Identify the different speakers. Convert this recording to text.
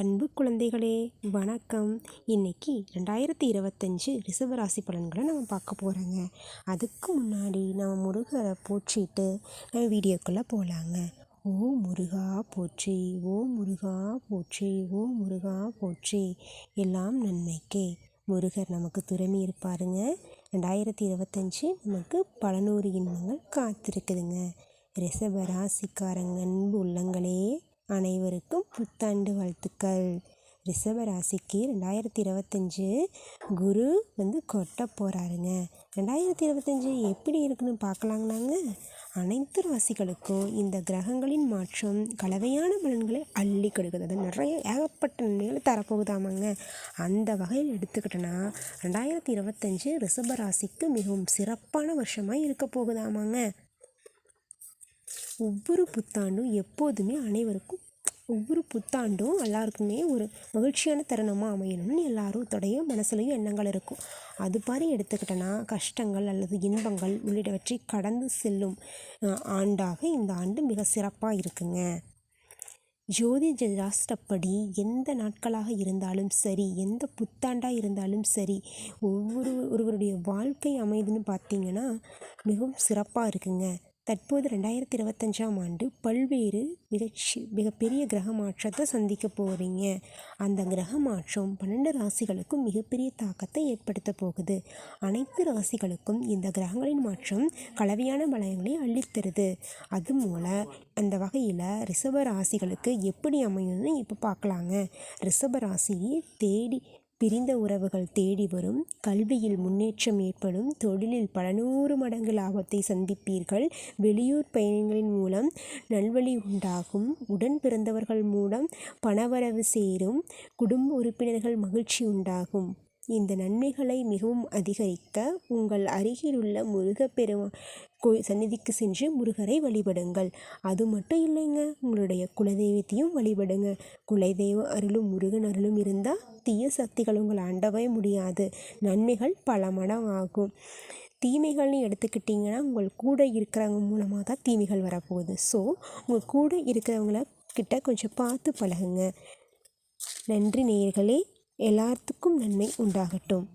Speaker 1: அன்பு குழந்தைகளே வணக்கம். இன்னைக்கு ரெண்டாயிரத்தி இருபத்தஞ்சு ரிசவராசி பலன்களை நம்ம பார்க்க போகிறோங்க அதுக்கு முன்னாடி நம்ம முருகரை போற்றிட்டு நம்ம வீடியோக்குள்ளே போகலாங்க ஓ முருகா போற்றி ஓ முருகா போற்றி ஓ முருகா போற்றி. எல்லாம் நன்மைக்கே. முருகர் நமக்கு துறமி இருப்பாருங்க. ரெண்டாயிரத்தி இருபத்தஞ்சு நமக்கு பலநூறு இன்பங்கள் காத்திருக்குதுங்க. ரிசவராசிக்காரங்க அன்பு உள்ளங்களே. அனைவருக்கும் புத்தாண்டு வாழ்த்துக்கள். ரிஷப ராசிக்கு ரெண்டாயிரத்தி இருபத்தஞ்சு குரு வந்து கொட்ட போகிறாருங்க ரெண்டாயிரத்தி இருபத்தஞ்சு எப்படி இருக்குன்னு பார்க்கலாங்களாங்க அனைத்து ராசிகளுக்கும் இந்த கிரகங்களின் மாற்றம் கலவையான பலன்களை அள்ளி கொடுக்குது அது நிறைய ஏகப்பட்ட நன்மைகளை தரப்போகுதாமாங்க. அந்த வகையில் எடுத்துக்கிட்டோன்னா ரெண்டாயிரத்தி இருபத்தஞ்சு ரிஷப ராசிக்கு மிகவும் சிறப்பான வருஷமாக இருக்க போகுதாமாங்க. ஒவ்வொரு புத்தாண்டும் எப்போதுமே அனைவருக்கும் ஒவ்வொரு புத்தாண்டும் எல்லாருக்குமே ஒரு மகிழ்ச்சியான தருணமாக அமையணும்னு எல்லாரோடைய மனசுலையும் எண்ணங்கள் இருக்கும். அது மாதிரி எடுத்துக்கிட்டோன்னா கஷ்டங்கள் அல்லது இன்பங்கள் உள்ளிட்டவற்றை கடந்து செல்லும் ஆண்டாக இந்த ஆண்டு மிக சிறப்பாக இருக்குங்க. ஜோதிட ராஷ்டிரப்படி எந்த நாட்களாக இருந்தாலும் சரி எந்த புத்தாண்டாக இருந்தாலும் சரி ஒவ்வொரு ஒருவருடைய வாழ்க்கை அமைதுன்னு பார்த்தீங்கன்னா மிகவும் சிறப்பாக இருக்குங்க. தற்போது ரெண்டாயிரத்தி இருபத்தஞ்சாம் ஆண்டு பல்வேறு மிகச்சி மிகப்பெரிய கிரக மாற்றத்தை சந்திக்க போகிறீங்க அந்த கிரக மாற்றம் பன்னெண்டு ராசிகளுக்கும் மிகப்பெரிய தாக்கத்தை ஏற்படுத்த போகுது. அனைத்து ராசிகளுக்கும் இந்த கிரகங்களின் மாற்றம் கலவையான பலயங்களை அள்ளித்தருது அது மூல அந்த வகையில் ரிஷப ராசிகளுக்கு எப்படி அமையும்னு இப்போ பார்க்கலாங்க ரிஷப ராசியை தேடி பிரிந்த உறவுகள் தேடி வரும் கல்வியில் முன்னேற்றம் ஏற்படும் தொழிலில் பல நூறு மடங்கு லாபத்தை சந்திப்பீர்கள். வெளியூர் பயணங்களின் மூலம் நல்வழி உண்டாகும். உடன் பிறந்தவர்கள் மூலம் பணவரவு சேரும். குடும்ப உறுப்பினர்கள் மகிழ்ச்சி உண்டாகும். இந்த நன்மைகளை மிகவும் அதிகரிக்க உங்கள் அருகிலுள்ள முருகப்பெருமா கோ சந்நிதிக்கு சென்று முருகரை வழிபடுங்கள். அது மட்டும் இல்லைங்க உங்களுடைய குலதெய்வத்தையும் வழிபடுங்க. குலதெய்வ அருளும் முருகன் அருளும் இருந்தால் தீய சக்திகள் உங்களை அண்டவே முடியாது. நன்மைகள் பல மடம் ஆகும் தீமைகள்னு எடுத்துக்கிட்டிங்கன்னா உங்கள் கூட இருக்கிறவங்க மூலமாக தான் தீமைகள் வரப்போகுது. ஸோ உங்கள் கூட இருக்கிறவங்கள கிட்ட கொஞ்சம் பார்த்து பழகுங்க. நன்றி நேயர்களே. எல்லாத்துக்கும் நன்மை உண்டாகட்டும்.